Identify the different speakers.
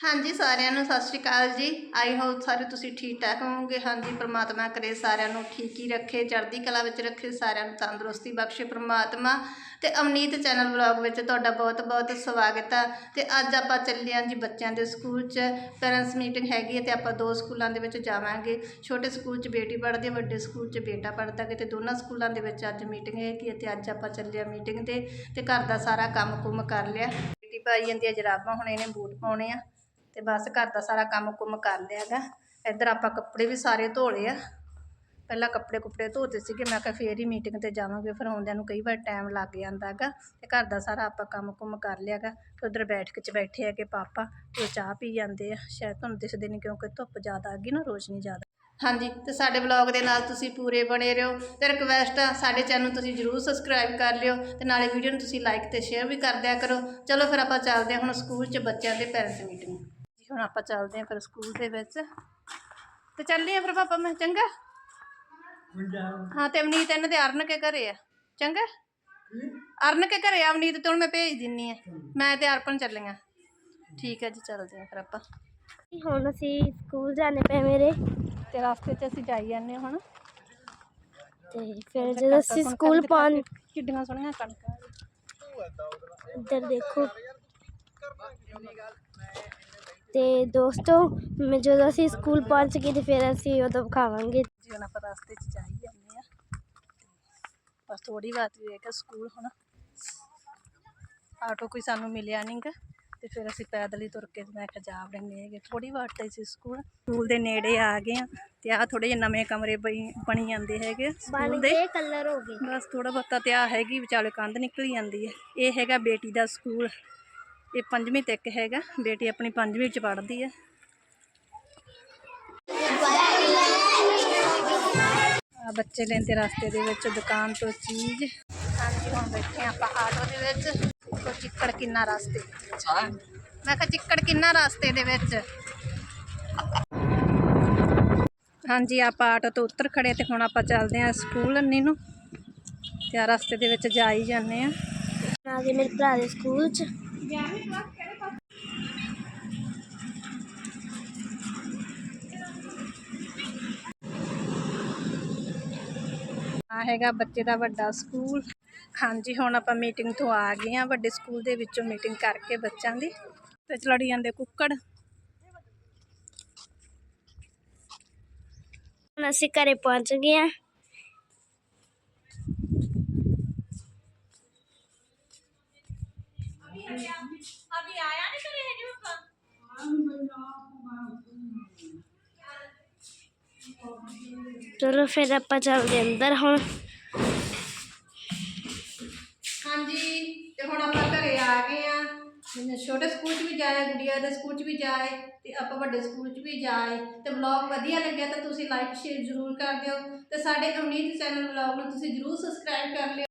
Speaker 1: ਹਾਂਜੀ, ਸਾਰਿਆਂ ਨੂੰ ਸਤਿ ਸ਼੍ਰੀ ਅਕਾਲ ਜੀ। ਆਈ ਹੋਪ ਸਾਰੇ ਤੁਸੀਂ ਠੀਕ, ਠਾਕ ਹੋਵੋਗੇ। ਹਾਂਜੀ, ਪ੍ਰਮਾਤਮਾ ਕਰੇ, ਸਾਰਿਆਂ ਨੂੰ ਠੀਕ ਹੀ ਰੱਖੇ, ਚੜ੍ਹਦੀ ਕਲਾ ਵਿੱਚ ਰੱਖੇ, ਸਾਰਿਆਂ ਨੂੰ ਤੰਦਰੁਸਤੀ ਬਖਸ਼ੇ ਪ੍ਰਮਾਤਮਾ। ਤੇ ਅਵਨੀਤ ਚੈਨਲ ਵਲੌਗ ਵਿੱਚ ਤੁਹਾਡਾ ਬਹੁਤ ਬਹੁਤ ਸਵਾਗਤ ਆ। ਤੇ ਅੱਜ ਆਪਾਂ ਚੱਲੇ ਹਾਂ ਜੀ ਬੱਚਿਆਂ ਦੇ ਸਕੂਲ 'ਚ। ਪੈਰੈਂਟਸ ਮੀਟਿੰਗ ਹੈਗੀ ਹੈ ਤੇ ਆਪਾਂ ਦੋ ਸਕੂਲਾਂ ਦੇ ਵਿੱਚ ਜਾਵਾਂਗੇ। ਛੋਟੇ ਸਕੂਲ 'ਚ ਬੇਟੀ ਪੜ੍ਹਦੀ ਹੈ ਵੱਡੇ ਸਕੂਲ 'ਚ ਬੇਟਾ ਪੜ੍ਹਦਾ ਹੈ ਤੇ ਦੋਨਾਂ ਸਕੂਲਾਂ ਦੇ ਵਿੱਚ ਅੱਜ ਮੀਟਿੰਗ ਹੈਗੀ ਹੈ ਤੇ ਅੱਜ ਆਪਾਂ ਚੱਲੇ ਹਾਂ ਮੀਟਿੰਗ ਤੇ ਤੇ ਘਰ ਦਾ ਸਾਰਾ ਕੰਮ ਕੁਮ ਕਰ ਲਿਆ। ਬੇਟੀ ਪਾਈ ਜਾਂਦੀ ਹੈ ਜਰਾਬਾਂ ਹੁਣ ਇਹਨੇ ਬੂਟ ਪਾਉਣੇ ਆ। ਤੇ ਬਸ ਘਰ ਦਾ ਸਾਰਾ ਕੰਮ ਕੁਮ ਕਰ ਲਿਆ ਗਾ। ਇੱਧਰ ਆਪਾਂ ਕੱਪੜੇ ਵੀ ਸਾਰੇ ਧੋ ਲਏ ਆ। ਪਹਿਲਾਂ ਕੱਪੜੇ ਕੁੱਪੜੇ ਧੋਤੇ ਸੀਗੇ, ਮੈਂ ਕਿਹਾ ਫੇਰ ਹੀ ਮੀਟਿੰਗ ਤੇ ਜਾਵਾਂਗੇ, ਫਿਰ ਆਉਂਦਿਆਂ ਨੂੰ ਕਈ ਵਾਰ ਟਾਈਮ ਲੱਗ ਜਾਂਦਾ ਗਾ। ਤੇ ਘਰ ਦਾ ਸਾਰਾ ਆਪਾਂ ਕੰਮ ਕੁਮ ਕਰ ਲਿਆ ਗਾ। ਤੇ ਉਧਰ ਬੈਠ ਕੇ ਚ ਬੈਠੇ ਹੈਗੇ ਪਾਪਾ, ਤੇ ਉਹ ਚਾਹ ਪੀ ਜਾਂਦੇ ਆ। ਸ਼ਾਇਦ ਤੁਹਾਨੂੰ ਦਿਸਦੇ ਨਹੀਂ ਕਿਉਂਕਿ ਧੁੱਪ ਜ਼ਿਆਦਾ ਆ ਗਈ ਨਾ ਰੋਸ਼ਨੀ ਜ਼ਿਆਦਾ। ਹਾਂਜੀ, ਤੇ ਸਾਡੇ ਵਲੌਗ ਦੇ ਨਾਲ ਤੁਸੀਂ ਪੂਰੇ ਬਣੇ ਰਹੋ। ਤੇ ਰਿਕਵੈਸਟ ਆ, ਸਾਡੇ ਚੈਨਲ ਨੂੰ ਤੁਸੀਂ ਜਰੂਰ ਸਬਸਕ੍ਰਾਈਬ ਕਰ ਲਿਓ। ਤੇ ਨਾਲੇ ਵੀਡੀਓ ਨੂੰ ਤੁਸੀਂ ਲਾਈਕ ਤੇ ਸ਼ੇਅਰ ਵੀ ਕਰ ਦਿਆ ਕਰੋ। ਚਲੋ ਫਿਰ ਆਪਾਂ ਚੱਲਦੇ ਹਾਂ ਹੁਣ ਸਕੂਲ 'ਚ ਬੱਚਿਆਂ ਦੇ ਪੈਰੈਂਟਸ ਮੀਟਿੰਗ ਹੁਣ ਆਪਾਂ ਚੱਲਦੇ ਹਾਂ ਫਿਰ ਸਕੂਲ ਦੇ ਵਿੱਚ। ਤੇ ਚੱਲਦੇ ਹਾਂ ਫਿਰ ਪਾਪਾ ਮੈਂ ਚੰਗਾ? ਹਾਂ ਤੇ ਅਵਨੀਤ ਇਹਨਾਂ ਦੇ ਅਰਨ ਕੇ ਘਰੇ ਆ। ਚੰਗਾ? ਅਰਨ ਕੇ ਘਰੇ ਆ ਅਵਨੀਤ ਤੇ ਹੁਣ ਮੈਂ ਭੇਜ ਦਿੰਨੀ ਆ। ਮੈਂ ਤੇ ਅਰਪਣ ਚੱਲੀਆਂ। ਠੀਕ ਹੈ ਜੀ ਚੱਲਦੇ ਹਾਂ ਫਿਰ ਆਪਾਂ।
Speaker 2: ਹੁਣ ਅਸੀਂ ਸਕੂਲ ਜਾਣੇ ਪਏ ਮੇਰੇ।
Speaker 1: ਤੇ ਰਸਤੇ 'ਚ ਅਸੀਂ ਜਾਈ ਜਾਂਦੇ ਹੁਣ।
Speaker 2: ਤੇ ਫਿਰ ਜਦੋਂ ਅਸੀਂ ਸਕੂਲ ਪਹੁੰਚ
Speaker 1: ਕਿੱਡੀਆਂ ਸੋਹਣੀਆਂ ਕਣਕਾਂ।
Speaker 2: ਇੱਧਰ ਦੇਖੋ। ਤੇ ਦੋਸਤੋ ਮੈਂ ਜਦੋਂ ਅਸੀਂ ਸਕੂਲ ਪਹੁੰਚ ਗਏ ਤੇ ਫਿਰ ਅਸੀਂ ਉਦੋਂ ਖਾਵਾਂਗੇ
Speaker 1: ਜੀ ਹੁਣ ਆਪਾਂ ਰਸਤੇ 'ਚ ਜਾਈ ਜਾਂਦੇ ਆ ਬਸ ਥੋੜੀ ਬਾਤ ਵੀ ਹੈ ਕਿ ਸਕੂਲ ਹੁਣ। ਆਟੋ ਕੋਈ ਸਾਨੂੰ ਮਿਲਿਆ ਨਹੀਂਗਾ ਤੇ ਫਿਰ ਅਸੀਂ ਪੈਦਲ ਹੀ ਤੁਰ ਕੇ ਮੈਂ ਕਿਹਾ ਜਾ ਵੜਨੇ ਹੈਗੇ। ਥੋੜੀ ਵਾਟ ਤੇ ਸੀ ਸਕੂਲ। ਸਕੂਲ ਦੇ ਨੇੜੇ ਆ ਗਏ ਆ ਤੇ ਆ ਥੋੜੇ ਜਿਹੇ ਨਵੇਂ ਕਮਰੇ ਬਣੀ ਜਾਂਦੇ ਹੈਗੇ ਸਕੂਲ ਦੇ।
Speaker 2: ਕਲਰ ਹੋ ਗਏ।
Speaker 1: ਬਸ ਥੋੜਾ ਬਹੁਤਾ ਤੇ ਆ ਹੈਗੀ ਵਿਚਾਲੇ ਕੰਧ ਨਿਕਲੀ ਜਾਂਦੀ ਹੈ। ਇਹ ਹੈਗਾ ਬੇਟੀ ਦਾ ਸਕੂਲ। ਇਹ ਪੰਜਵੀਂ ਤੱਕ ਹੈਗਾ। ਬੇਟੀ ਆਪਣੀ ਪੰਜਵੀਂ ਚ ਪੜ੍ਹਦੀ ਹੈ ਆ ਬੱਚੇ ਲੈਂਦੇ ਰਸਤੇ ਦੇ ਵਿੱਚ ਦੁਕਾਨ ਤੋਂ ਚੀਜ਼। ਹਾਂਜੀ ਹੁਣ ਬੈਠੇ ਆਪਾਂ ਆਟੋ ਦੇ ਵਿੱਚ। ਦੇਖੋ ਚਿੱਕੜ ਕਿੰਨਾ ਰਸਤੇ ਮੈਂ ਕਿਹਾ ਚਿੱਕੜ ਕਿੰਨਾ ਰਸਤੇ ਦੇ ਵਿੱਚ। ਹਾਂਜੀ ਆਪਾਂ ਆਟੋ ਤੋਂ ਉੱਤਰ ਖੜੇ ਤੇ ਹੁਣ ਆਪਾਂ ਚੱਲਦੇ ਹਾਂ ਸਕੂਲ ਅੰਨੀ ਨੂੰ। ਤੇ ਆ ਰਸਤੇ ਦੇ ਵਿੱਚ ਜਾ ਹੀ ਜਾਂਦੇ ਆ
Speaker 2: ਆ ਗਏ ਮੇਰੇ ਭਰਾ ਦੇ ਸਕੂਲ ਚ।
Speaker 1: ਆ ਹੈਗਾ ਬੱਚੇ ਦਾ ਵੱਡਾ ਸਕੂਲ। ਹਾਂਜੀ, ਹੁਣ ਆਪਾਂ ਮੀਟਿੰਗ ਤੋਂ ਆ ਗਏ ਆ ਵੱਡੇ ਸਕੂਲ ਦੇ ਵਿੱਚੋਂ ਮੀਟਿੰਗ ਕਰਕੇ ਬੱਚਿਆਂ ਦੀ। ਤੇ ਚਲੜੀ ਜਾਂਦੇ ਕੁੱਕੜ।
Speaker 2: ਅਸੀਂ ਘਰੇ ਪਹੁੰਚ ਗਏ ਆ ਚਲੋ ਫਿਰ ਆਪਾਂ ਚੱਲਦੇ ਅੰਦਰ ਹੁਣ।
Speaker 1: ਹਾਂਜੀ, ਤੇ ਹੁਣ ਆਪਾਂ ਘਰੇ ਆ ਗਏ ਆ ਛੋਟੇ ਸਕੂਲ 'ਚ ਵੀ ਜਾਏ ਗੁੜੀਆ ਦੇ ਸਕੂਲ 'ਚ ਵੀ ਜਾਏ, ਤੇ ਆਪਾਂ ਵੱਡੇ ਸਕੂਲ 'ਚ ਵੀ ਜਾਏ। ਤੇ ਵਲੌਗ ਵਧੀਆ ਲੱਗਿਆ ਤਾਂ ਤੁਸੀਂ ਲਾਈਕ ਸ਼ੇਅਰ ਜ਼ਰੂਰ ਕਰ ਦਿਓ। ਤੇ ਸਾਡੇ ਅਮਨੀਤ ਚੈਨਲ ਵਲੌਗ ਨੂੰ ਤੁਸੀਂ ਜ਼ਰੂਰ ਸਬਸਕ੍ਰਾਈਬ ਕਰ ਲਿਓ।